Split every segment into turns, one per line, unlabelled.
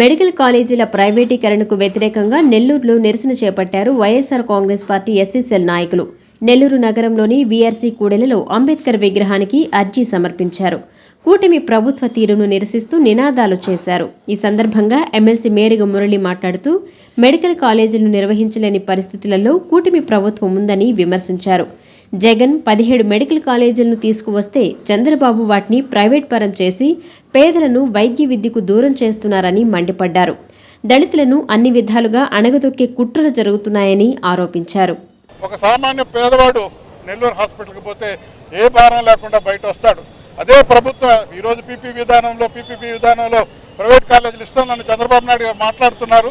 Medical కాలేజీల ప్రైవేటీకరణకు వ్యతిరేకంగా నెల్లూరులో నిరసన చేపట్టారు వైఎస్సార్ కాంగ్రెస్ పార్టీ ఎస్ఎస్ఎల్ నాయకులు. నెల్లూరు నగరంలోని వీఆర్సీ కూడలిలో అంబేద్కర్ విగ్రహానికి అర్జీ సమర్పించారు. కూటమి ప్రభుత్వ తీరును నిరసిస్తూ నినాదాలు చేశారు. ఈ సందర్భంగా ఎమ్మెల్సీ మేరిగ మురళి మాట్లాడుతూ మెడికల్ కాలేజీలను నిర్వహించలేని పరిస్థితులలో కూటమి ప్రభుత్వం ఉందని విమర్శించారు. జగన్ పదిహేడు మెడికల్ కాలేజీలను తీసుకువస్తే చంద్రబాబు వాటిని ప్రైవేట్ పరం చేసి పేదలను వైద్య విద్యకు దూరం చేస్తున్నారని మండిపడ్డారు. దళితులను అన్ని విధాలుగా అణగదొక్కే కుట్రలు జరుగుతున్నాయని ఆరోపించారు.
ఒక సామాన్య పేదవాడు నెల్లూరు హాస్పిటల్కి పోతే ఏ భారం లేకుండా బయట వస్తాడు అదే ప్రభుత్వ ఈరోజు పీపీ విధానంలో పీపీపీ విధానంలో ప్రైవేట్ కాలేజీలు ఇస్తానని చంద్రబాబు నాయుడు గారు మాట్లాడుతున్నారు.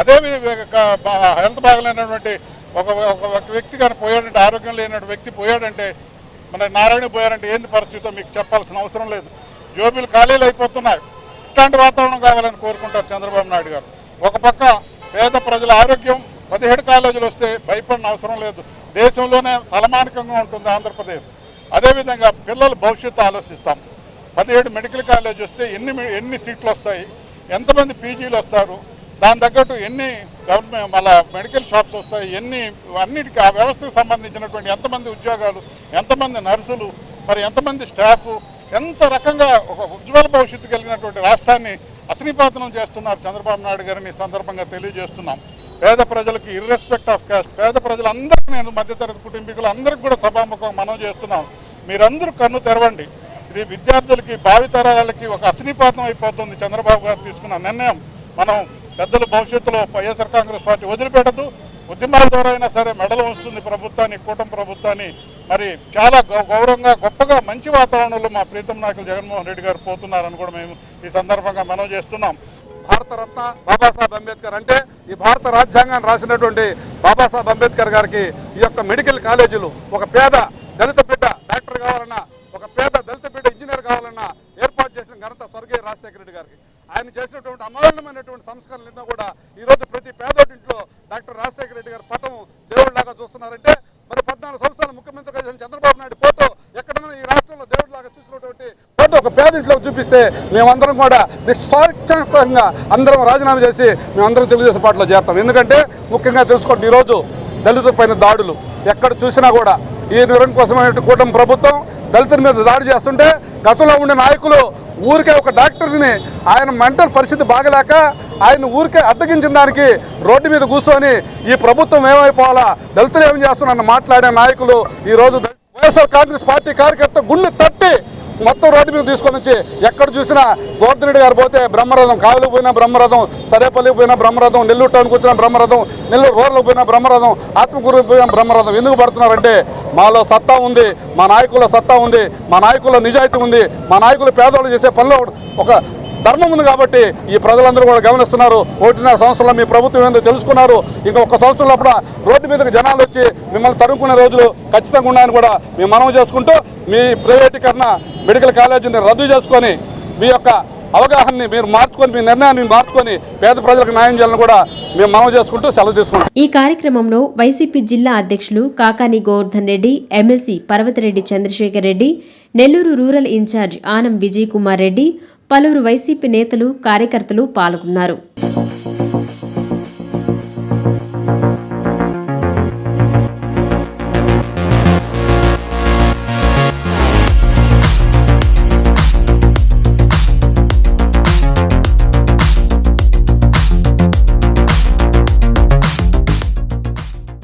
అదే హెల్త్ బాగలేనటువంటి ఒక ఒక ఒక వ్యక్తి కానీ పోయాడంటే ఆరోగ్యం లేనటువంటి వ్యక్తి పోయాడంటే మన నారాయణ పోయారంటే ఏంది పరిస్థితో మీకు చెప్పాల్సిన అవసరం లేదు. జోబీలు ఖాళీలు అయిపోతున్నాయి. ఇట్లాంటి వాతావరణం కావాలని కోరుకుంటారు చంద్రబాబు నాయుడు గారు. ఒక పక్క పేద ప్రజల ఆరోగ్యం పదిహేడు కాలేజీలు వస్తే భయపడిన అవసరం లేదు. దేశంలోనే తలమానికంగా ఉంటుంది ఆంధ్రప్రదేశ్. అదేవిధంగా పిల్లల భవిష్యత్తు ఆలోచిస్తాం. పదిహేడు మెడికల్ కాలేజ్ వస్తే ఎన్ని ఎన్ని సీట్లు వస్తాయి? ఎంతమంది పీజీలు వస్తారు? దాని తగ్గట్టు ఎన్ని గవర్నమెంట్ మళ్ళా మెడికల్ షాప్స్ వస్తాయి? ఎన్ని అన్నిటికీ ఆ వ్యవస్థకు సంబంధించినటువంటి ఎంతమంది ఉద్యోగాలు ఎంతమంది నర్సులు మరి ఎంతమంది స్టాఫ్ ఎంత రకంగా ఒక ఉజ్వల భవిష్యత్తు కలిగినటువంటి రాష్ట్రాన్ని అసనిపాతనం చేస్తున్నారు చంద్రబాబు నాయుడు గారిని సందర్భంగా తెలియజేస్తున్నాం. పేద ప్రజలకి ఇర్రెస్పెక్ట్ ఆఫ్ కాస్ట్ పేద ప్రజలందరూ నేను మధ్యతరగతి కుటుంబీకులు అందరికీ కూడా సభాముఖం మనం చేస్తున్నాం. మీరందరూ కన్ను తెరవండి. ఇది విద్యార్థులకి భావితరాలకి ఒక అసనిపాతం అయిపోతుంది. చంద్రబాబు గారు తీసుకున్న నిర్ణయం మనం పెద్దల భవిష్యత్తులో వైఎస్ఆర్ కాంగ్రెస్ పార్టీ వదిలిపెట్టదు. ఉద్యమాల ద్వారా అయినా సరే మెడలు వస్తుంది ప్రభుత్వాన్ని కూటమి ప్రభుత్వాన్ని. మరి చాలా గౌ- గౌరవంగా గొప్పగా మంచి వాతావరణంలో మా ప్రీతం నాయకులు జగన్మోహన్ రెడ్డి గారు పోతున్నారని కూడా మేము ఈ సందర్భంగా మనం చేస్తున్నాం.
భారతరత్న బాబాసాహెబ్ అంబేద్కర్ అంటే ఈ భారత రాజ్యాంగాన్ని రాసినటువంటి బాబాసాహెబ్ అంబేద్కర్ గారికి ఈ యొక్క మెడికల్ కాలేజీలు ఒక పేద దళిత బిడ్డ డాక్టర్ కావాలన్నా ఒక పేద దళిత బిడ్డ ఇంజనీర్ కావాలన్నా ఏర్పాటు చేసిన ఘనత స్వర్గీయ రాజశేఖర రెడ్డి గారికి. ఆయన చేసినటువంటి అమూల్యమైనటువంటి సంస్కరణలు కూడా ఈరోజు ప్రతి పేదోటింట్లో డాక్టర్ రాజశేఖర రెడ్డి గారి పటం దేవుడిలాగా చూస్తున్నారంటే మరి పద్నాలుగు సంవత్సరాల ముఖ్యమంత్రిగా చేసిన చంద్రబాబు నాయుడు ఫోటో ఎక్కడైనా ఈ రాష్ట్రంలో దేవుడిలాగా చూసినటువంటి ఫోటో ఒక పేదింట్లో చూపిస్తే మేమందరం కూడా నిస్వార్థంగా అందరం రాజీనామా చేసి మేమందరం తెలుగుదేశం పార్టీలో చేస్తాం ఎందుకంటే ముఖ్యంగా తెలుసుకోండి ఈరోజు దళితుల పైన దాడులు ఎక్కడ చూసినా కూడా ఈ నిరం కోసమైన కూటమి ప్రభుత్వం దళితుల మీద దాడి చేస్తుంటే గతంలో ఉండే నాయకులు ఊరికే ఒక డాక్టర్ని ఆయన మెంటల్ పరిస్థితి బాగలేక ఆయన ఊరికే అడ్డగించిన దానికి రోడ్డు మీద కూర్చొని ఈ ప్రభుత్వం ఏమైపోవాలా దళితులు ఏం చేస్తున్నారని మాట్లాడే నాయకులు ఈరోజు వైఎస్ఆర్ కాంగ్రెస్ పార్టీ కార్యకర్త గుండె తట్టి మొత్తం రోడ్డు మీద తీసుకొని వచ్చి ఎక్కడ చూసినా గోవర్ధన్ గారు పోతే బ్రహ్మరథం కావలికి పోయినా బ్రహ్మరథం సరేపల్లికి పోయినా బ్రహ్మరథం నెల్లూరు టౌన్కి వచ్చిన బ్రహ్మరథం నెల్లూరు రోడ్లకు పోయినా బ్రహ్మరథం ఆత్మకూరుకు పోయినా బ్రహ్మరథం. ఎందుకు పడుతున్నారంటే మాలో సత్తా ఉంది మా నాయకుల సత్తా ఉంది మా నాయకుల నిజాయితీ ఉంది మా నాయకులు పేదవాళ్ళు చేసే పనిలో ఒక ధర్మం ఉంది కాబట్టి ఈ ప్రజలందరూ కూడా గమనిస్తున్నారు. ఒకటిన్నర సంవత్సరంలో మీ ప్రభుత్వం ఏందో తెలుసుకున్నారు. ఇంకా ఒక సంవత్సరంలో కూడా రోడ్డు మీదకి జనాలు వచ్చి మిమ్మల్ని తరుముకునే రోజులు ఖచ్చితంగా ఉన్నాయని కూడా మేము మనం చేసుకుంటూ మీ ప్రైవేటీకరణ మెడికల్ కాలేజీని రద్దు చేసుకొని మీ యొక్క అవగాహనని మీరు మార్చుకొని మీ నిర్ణయాన్ని మార్చుకొని పేద ప్రజలకు న్యాయం చేయాలని కూడా మేము మనవి చేసుకుంటూ సెలవు తీసుకుంటాం
ఈ కార్యక్రమంలో వైసీపీ జిల్లా అధ్యక్షులు Kakani Govardhan Reddy MLC Parvathireddy Chandrasekhar Reddy Nellore rural in charge Anam Vijay Kumar Reddy పలువురు వైసీపీ నేతలు కార్యకర్తలు పాల్గొన్నారు.